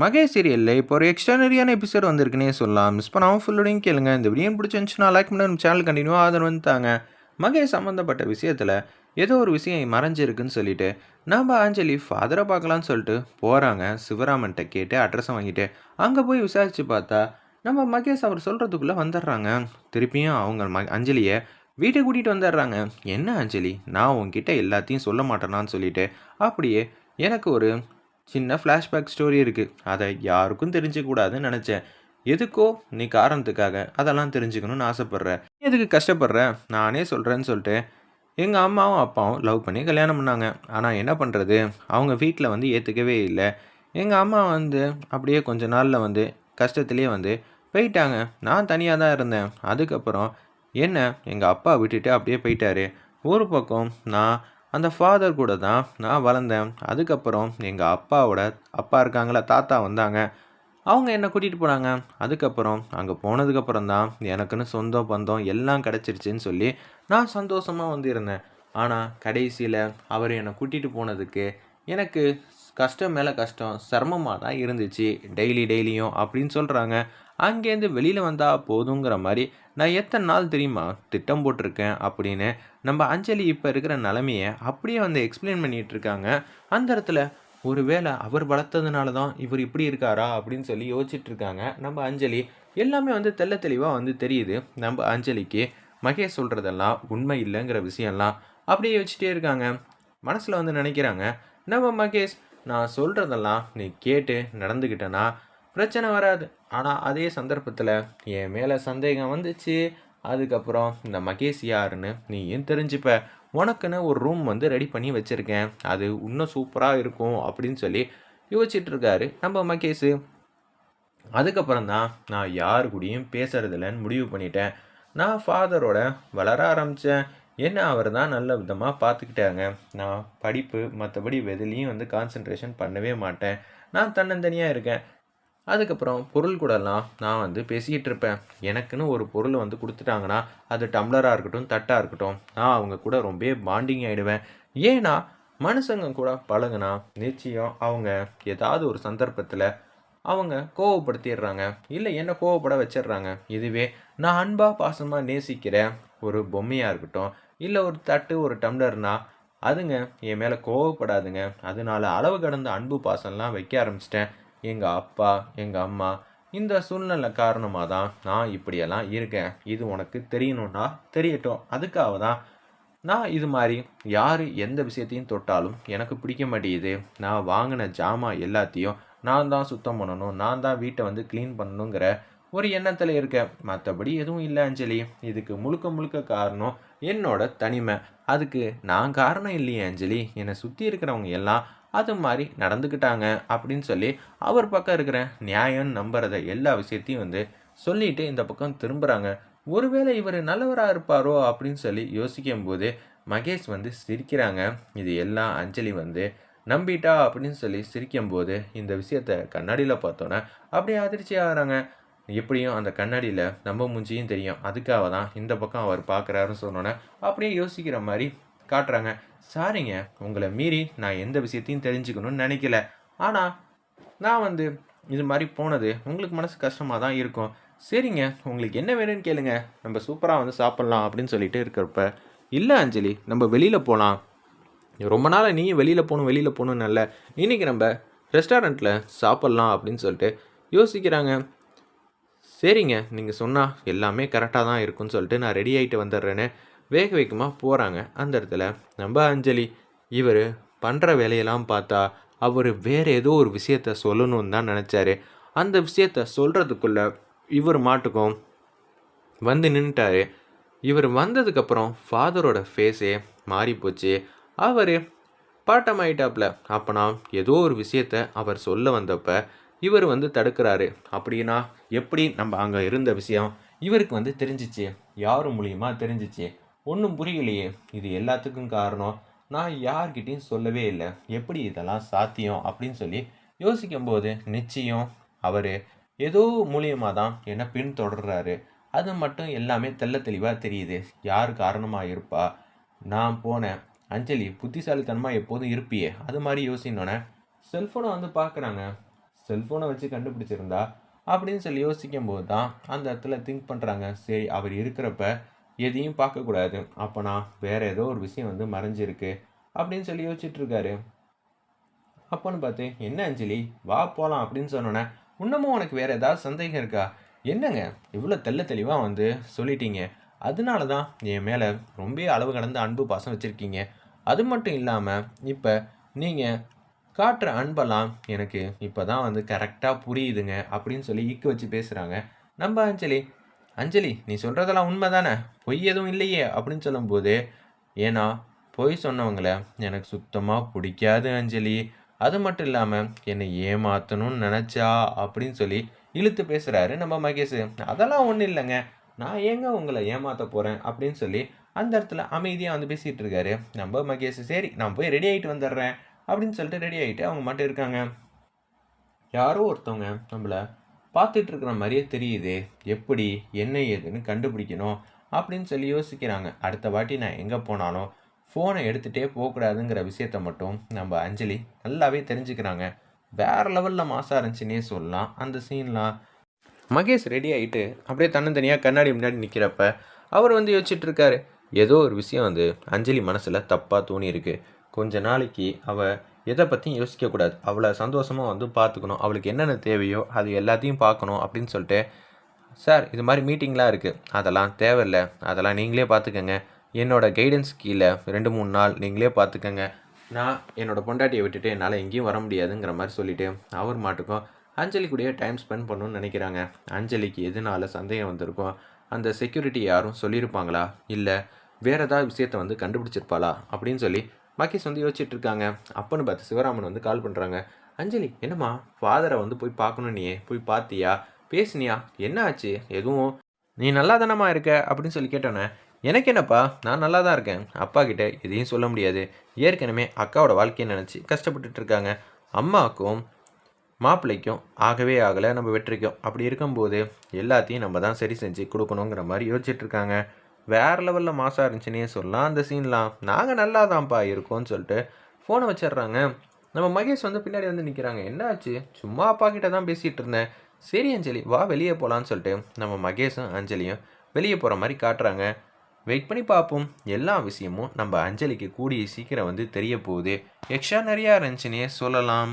மகேஷ் சீரியலில் இப்போ ஒரு எக்ஸ்ட்ரானரியான எபிசோட் வந்திருக்குன்னே சொல்லலாம். மிஸ் பண்ணாமல் ஃபுல்லோடையும் கேளுங்க. இந்த வீடியோ பிடிச்சிருந்துச்சுன்னா லைக் பண்ணி நம்ம சேனல் கண்டினியூ ஆதரவு வந்துட்டாங்க மகேஷ் சம்மந்தப்பட்ட விஷயத்தில் ஏதோ ஒரு விஷயம் மறைஞ்சிருக்குன்னு சொல்லிட்டு நம்ம அஞ்சலி ஃபாதரை பார்க்கலான்னு சொல்லிட்டு போகிறாங்க சிவராமன்கிட்ட கேட்டு அட்ரஸை வாங்கிட்டு அங்கே போய் விசாரித்து பார்த்தா நம்ம மகேஷ் அவர் சொல்கிறதுக்குள்ளே வந்துடுறாங்க. திருப்பியும் அவங்க ம அஞ்சலியை வீட்டை கூட்டிகிட்டு வந்துடுறாங்க. என்ன அஞ்சலி? நான் உங்ககிட்ட எல்லாத்தையும் சொல்ல மாட்டேனான்னு சொல்லிட்டு அப்படியே எனக்கு ஒரு சின்ன ஃப்ளாஷ்பேக் ஸ்டோரி இருக்குது அதை யாருக்கும் தெரிஞ்சக்கூடாதுன்னு நினச்சேன். எதுக்கோ நீ காரணத்துக்காக அதெல்லாம் தெரிஞ்சுக்கணும்னு ஆசைப்பட்ற. எதுக்கு கஷ்டப்படுற? நானே சொல்கிறேன்னு சொல்லிட்டு எங்கள் அம்மாவும் அப்பாவும் லவ் பண்ணி கல்யாணம் பண்ணாங்க. ஆனால் என்ன பண்ணுறது அவங்க வீட்டில் வந்து ஏற்றுக்கவே இல்லை. எங்கள் அம்மா வந்து அப்படியே கொஞ்ச நாளில் வந்து கஷ்டத்துலேயே வந்து போயிட்டாங்க. நான் தனியாக தான் இருந்தேன். அதுக்கப்புறம் என்ன? எங்கள் அப்பா விட்டுட்டு அப்படியே போயிட்டாரு. ஒரு பக்கம் நான் அந்த ஃபாதர் கூட தான் நான் வளர்ந்தேன். அதுக்கப்புறம் எங்கள் அப்பாவோட அப்பா இருக்காங்களா தாத்தா வந்தாங்க. அவங்க என்னை கூட்டிகிட்டு போனாங்க. அதுக்கப்புறம் அங்கே போனதுக்கப்புறம் தான் எனக்குன்னு சொந்தம் பந்தம் எல்லாம் கிடச்சிருச்சின்னு சொல்லி நான் சந்தோஷமாக வந்து இருந்தேன் ஆனால் கடைசியில் அவர் என்னை கூட்டிகிட்டு போனதுக்கு எனக்கு கஷ்டம் மேலே கஷ்டம் சிரமமாக தான் இருந்துச்சு. டெய்லி டெய்லியும் அப்படின்னு சொல்கிறாங்க அங்கேருந்து வெளியில் வந்தால் போதுங்கிற மாதிரி நான் எத்தனை நாள் தெரியுமா திட்டம் போட்டிருக்கேன்? அப்படின்னு நம்ம அஞ்சலி இப்போ இருக்கிற நிலமையை அப்படியே வந்து எக்ஸ்பிளைன் பண்ணிகிட்டு இருக்காங்க. அந்த இடத்துல ஒருவேளை அவர் வளர்த்ததுனால தான் இவர் இப்படி இருக்காரா? அப்படின்னு சொல்லி யோசிச்சுட்டு இருக்காங்க. நம்ம அஞ்சலி எல்லாமே வந்து தெள்ள தெளிவாக வந்து தெரியுது. நம்ம அஞ்சலிக்கு மகேஷ் சொல்கிறதெல்லாம் உண்மை இல்லைங்கிற விஷயம்லாம் அப்படியே யோசிச்சுட்டே இருக்காங்க. மனசில் வந்து நினைக்கிறாங்க நம்ம மகேஷ் நான் சொல்கிறதெல்லாம் நீ கேட்டு நடந்துக்கிட்டேன்னா பிரச்சனை வராது. ஆனால் அதே சந்தர்ப்பத்தில் என் மேலே சந்தேகம் வந்துச்சு. அதுக்கப்புறம் இந்த மகேஷ் யாருன்னு நீயும் தெரிஞ்சுப்ப. உனக்குன்னு ஒரு ரூம் வந்து ரெடி பண்ணி வச்சுருக்கேன். அது இன்னும் சூப்பராக இருக்கும் அப்படின்னு சொல்லி யோசிச்சுட்டு இருக்காரு நம்ம மகேஷ். அதுக்கப்புறம் தான் நான் யார் கூடயும் பேசுறதில்லன்னு முடிவு பண்ணிட்டேன். நான் ஃபாதரோட வளர ஆரம்பித்தேன் என்ன அவர் தான் நல்ல விதமாக பார்த்துக்கிட்டாங்க நான் படிப்பு மற்றபடி வெதிலையும் வந்து கான்சன்ட்ரேஷன் பண்ணவே மாட்டேன். நான் தன்னந்தனியாக இருக்கேன். அதுக்கப்புறம் பொருள் கூடலாம் நான் வந்து பேசிக்கிட்டு இருப்பேன். எனக்குன்னு ஒரு பொருள் வந்து கொடுத்துட்டாங்கன்னா அது டம்ளராக இருக்கட்டும் தட்டாக இருக்கட்டும் நான் அவங்க கூட ரொம்ப பாண்டிங் ஆகிடுவேன் ஏன்னா மனுஷங்க கூட பழகுனா நிச்சயம் அவங்க ஏதாவது ஒரு சந்தர்ப்பத்தில் அவங்க கோவப்படுத்திடுறாங்க. இல்லை என்ன கோவப்பட வச்சிடுறாங்க. இதுவே நான் அன்பாக பாசமாக நேசிக்கிற ஒரு பொம்மையாக இருக்கட்டும் இல்லை ஒரு தட்டு ஒரு டம்ளர்னா அதுங்க என் மேலே கோவப்படாதுங்க. அதனால அளவு கடந்த அன்பு பாசம்லாம் வைக்க ஆரம்பிச்சிட்டேன். எங்கள் அப்பா எங்கள் அம்மா இந்த சூழ்நிலை காரணமாக தான் நான் இப்படியெல்லாம் இருக்கேன். இது உனக்கு தெரியணும்னா தெரியட்டும். அதுக்காக தான் நான் இது மாதிரி யார் எந்த விஷயத்தையும் தொட்டாலும் எனக்கு பிடிக்க மாட்டேங்குது. நான் வாங்கின ஜாமான் எல்லாத்தையும் நான் தான் சுத்தம் பண்ணணும். நான் தான் வீட்டை வந்து க்ளீன் பண்ணணுங்கிற ஒரு எண்ணத்தில் இருக்க மற்றபடி எதுவும் இல்லை அஞ்சலி. இதுக்கு முழுக்க முழுக்க காரணம் என்னோட தனிமை. அதுக்கு நான் காரணம் இல்லையே அஞ்சலி. என்னை சுற்றி இருக்கிறவங்க எல்லாம் அது மாதிரி நடந்துக்கிட்டாங்க அப்படின்னு சொல்லி அவர் பக்கம் இருக்கிற நியாயம் நம்புறத எல்லா விஷயத்தையும் வந்து சொல்லிட்டு இந்த பக்கம் திரும்புகிறாங்க ஒருவேளை இவர் நல்லவராக இருப்பாரோ அப்படின்னு சொல்லி யோசிக்கும் போது மகேஷ் வந்து சிரிக்கிறாங்க. இது எல்லாம் அஞ்சலி வந்து நம்பிட்டா அப்படின்னு சொல்லி சிரிக்கும் போது இந்த விஷயத்த கண்ணாடியில் பார்த்தோன்னே அப்படியே அதிர்ச்சி ஆகிறாங்க. எப்படியும் அந்த கண்ணாடியில் நம்ம மூஞ்சியும் தெரியும். அதுக்காக தான் இந்த பக்கம் அவர் பார்க்குறாருன்னு சொன்னோன்னே அப்படியே யோசிக்கிற மாதிரி காட்டுறாங்க. சாரிங்க உங்களை மீறி நான் எந்த விஷயத்தையும் தெரிஞ்சுக்கணும்னு நினைக்கல. ஆனால் நான் வந்து இது மாதிரி போனது உங்களுக்கு மனசு கஷ்டமாக தான் இருக்கும். சரிங்க உங்களுக்கு என்ன வேணும்னு கேளுங்க. நம்ம சூப்பராக வந்து சாப்பிட்லாம் அப்படின்னு சொல்லிட்டு இருக்கிறப்ப இல்லை அஞ்சலி நம்ம வெளியில் போகலாம் ரொம்ப நாள் நீயும் வெளியில் போகணும் வெளியில் போகணும் நல்ல இன்றைக்கி நம்ம ரெஸ்டாரண்ட்டில் சாப்பிட்லாம் அப்படின்னு சொல்லிட்டு யோசிக்கிறாங்க. சரிங்க நீங்கள் சொன்னால் எல்லாமே கரெக்டாக தான் இருக்குன்னு சொல்லிட்டு நான் ரெடி ஆகிட்டு வந்துடுறேன்னு வேக வேகமாக போகிறாங்க அந்த இடத்துல நம்ம அஞ்சலி இவர் பண்ணுற வேலையெல்லாம் பார்த்தா அவர் வேறு ஏதோ ஒரு விஷயத்த சொல்லணும்னு தான் நினச்சாரு. அந்த விஷயத்த சொல்கிறதுக்குள்ள இவர் மாட்டுக்கும் வந்து நின்றுட்டாரு இவர் வந்ததுக்கப்புறம் ஃபாதரோட ஃபேஸே மாறி போச்சு. அவர் பாட்டமாயிட்டாப்ல. அப்போனா ஏதோ ஒரு விஷயத்த அவர் சொல்ல வந்தப்போ இவர் வந்து தடுக்கிறாரு. அப்படின்னா எப்படி நம்ம அங்கே இருந்த விஷயம் இவருக்கு வந்து தெரிஞ்சிச்சு? யார் மூலியமாக தெரிஞ்சிச்சு? ஒன்றும் புரியலையே. இது எல்லாத்துக்கும் காரணம். நான் யார்கிட்டையும் சொல்லவே இல்லை. எப்படி இதெல்லாம் சாத்தியம் அப்படின்னு சொல்லி யோசிக்கும்போது நிச்சயம் அவர் ஏதோ மூலியமாக தான் என்னை பின்தொடர்றாரு. அது மட்டும் எல்லாமே தெள்ள தெளிவாக தெரியுது. யார் காரணமாக இருப்பா? நான் போனேன். அஞ்சலி புத்திசாலித்தனமாக எப்போதும் இருப்பியே. அது மாதிரி யோசினோன்னே செல்ஃபோனை வந்து பார்க்குறாங்க செல்ஃபோனை வச்சு கண்டுபிடிச்சிருந்தா? அப்படின்னு சொல்லி யோசிக்கும் போது தான் அந்த இடத்துல திங்க் பண்ணுறாங்க சரி அவர் இருக்கிறப்ப எதையும் பார்க்கக்கூடாது. அப்போனா வேறு ஏதோ ஒரு விஷயம் வந்து மறைஞ்சிருக்கு அப்படின்னு சொல்லி யோசிச்சுட்ருக்காரு. அப்போன்னு பார்த்து என்ன அஞ்சலி? வா போகலாம் அப்படின்னு சொன்னோன்னே இன்னமும் உனக்கு வேறு ஏதாவது சந்தேகம் இருக்கா? என்னங்க? இவ்வளோ தெள்ள தெளிவாக வந்து சொல்லிட்டீங்க. அதனால தான் என் மேலே ரொம்ப அளவு கடந்த அன்பு பாசம் வச்சுருக்கீங்க. அது மட்டும் இல்லாமல் இப்போ நீங்கள் காட்டுற அன்பெல்லாம் எனக்கு இப்போ தான் வந்து கரெக்டாக புரியுதுங்க அப்படின்னு சொல்லி இக்கு வச்சு பேசுகிறாங்க நம்ம அஞ்சலி அஞ்சலி நீ சொல்கிறதெல்லாம் உண்மை தானே பொய் எதுவும் இல்லையே அப்படின்னு சொல்லும்போது ஏன்னா பொய் சொன்னவங்கள எனக்கு சுத்தமாக பிடிக்காது அஞ்சலி. அது மட்டும் இல்லாமல் என்னை ஏமாற்றணும்னு நினச்சா அப்படின்னு சொல்லி இழுத்து பேசுகிறாரு நம்ம மகேஷ். அதெல்லாம் ஒன்றும் இல்லைங்க. நான் ஏங்க உங்களை ஏமாற்ற போகிறேன் அப்படின்னு சொல்லி அந்த இடத்துல அமைதியாக வந்து பேசிகிட்டு இருக்காரு. நம்ம மகேஷ் சரி நான் போய் ரெடி ஆகிட்டு வந்துடுறேன் அப்படின்னு சொல்லிட்டு ரெடி ஆகிட்டு அவங்க மட்டும் இருக்காங்க. யாரோ ஒருத்தவங்க நம்மளை பார்த்துட்டு இருக்கிற மாதிரியே தெரியுது. எப்படி என்ன ஏதுன்னு கண்டுபிடிக்கணும் அப்படின்னு சொல்லி யோசிக்கிறாங்க. அடுத்த வாட்டி நான் எங்கே போனாலும் ஃபோனை எடுத்துகிட்டே போகக்கூடாதுங்கிற விஷயத்த மட்டும் நம்ம அஞ்சலி நல்லாவே தெரிஞ்சுக்கிறாங்க. வேறு லெவலில் மாசாக இருந்துச்சுன்னே சொல்லலாம். அந்த சீன்லாம் மகேஷ் ரெடி ஆகிட்டு அப்படியே தன்னந்தனியாக கண்ணாடி முன்னாடி நிற்கிறப்ப அவர் வந்து யோசிச்சுட்டு இருக்காரு ஏதோ ஒரு விஷயம் வந்து அஞ்சலி மனசில் தப்பாக தோணியிருக்கு. கொஞ்ச நாளைக்கு அவள் எதை பற்றியும் யோசிக்கக்கூடாது. அவளை சந்தோஷமாக வந்து பார்த்துக்கணும். அவளுக்கு என்னென்ன தேவையோ அது எல்லாத்தையும் பார்க்கணும் அப்படின்னு சொல்லிட்டு சார் இது மாதிரி மீட்டிங்லாம் இருக்குது அதெல்லாம் தேவையில்லை. அதெல்லாம் நீங்களே பார்த்துக்கங்க. என்னோடய கைடன்ஸ் கீழே ரெண்டு மூணு நாள் நீங்களே பார்த்துக்கங்க. நான் என்னோட பொண்டாட்டியை விட்டுட்டு என்னால் எங்கேயும் வர முடியாதுங்கிற மாதிரி சொல்லிவிட்டு அவர் மாட்டுக்கும் அஞ்சலி கூடயே டைம் ஸ்பெண்ட் பண்ணணும்னு நினைக்கிறாங்க. அஞ்சலிக்கு எதனால சந்தேகம் வந்திருக்கும் அந்த செக்யூரிட்டி யாரும் சொல்லியிருப்பாங்களா? இல்லை வேறு ஏதாவது விஷயத்த வந்து கண்டுபிடிச்சிருப்பாளா? அப்படின்னு சொல்லி மகேஷ் வந்து யோசிச்சுட்டு இருக்காங்க அப்பன்னு பார்த்து சிவராமன் வந்து கால் பண்ணுறாங்க அஞ்சலி என்னம்மா? ஃபாதரை வந்து போய் பார்க்கணும் நீ போய் பார்த்தியா? பேசுனியா? என்ன ஆச்சு எதுவும்? நீ நல்லா தானம்மா இருக்க? அப்படின்னு சொல்லி கேட்டோன்னே எனக்கு என்னப்பா? நான் நல்லா தான் இருக்கேன். அப்பா கிட்ட எதையும் சொல்ல முடியாது. ஏற்கனவே அக்காவோட வாழ்க்கையை நினச்சி கஷ்டப்பட்டுட்டு இருக்காங்க அம்மாவுக்கும் மாப்பிள்ளைக்கும் ஆகவே ஆகலை. நம்ம வெற்றிக்கும். அப்படி இருக்கும்போது எல்லாத்தையும் நம்ம தான் சரி செஞ்சு கொடுக்கணுங்கிற மாதிரி யோசிச்சுட்டு இருக்காங்க வேறு லெவலில் மாசாக இருந்துச்சுன்னே சொல்லலாம். அந்த சீன்லாம் நாங்கள் நல்லா தான்ப்பா இருக்கோம்னு சொல்லிட்டு ஃபோனை வச்சிடுறாங்க. நம்ம மகேஷ் வந்து பின்னாடி வந்து நிற்கிறாங்க என்னாச்சு? சும்மா அப்பா கிட்ட தான் பேசிகிட்டு இருந்தேன். சரி அஞ்சலி வா வெளியே போகலான்னு சொல்லிட்டு நம்ம மகேஷும் அஞ்சலியும் வெளியே போகிற மாதிரி காட்டுறாங்க. வெயிட் பண்ணி பார்ப்போம் எல்லா விஷயமும் நம்ம அஞ்சலிக்கு கூடிய சீக்கிரம் வந்து தெரிய போகுது. எக்ஸ்ட்ரா நிறையா இருந்துச்சுன்னே சொல்லலாம்.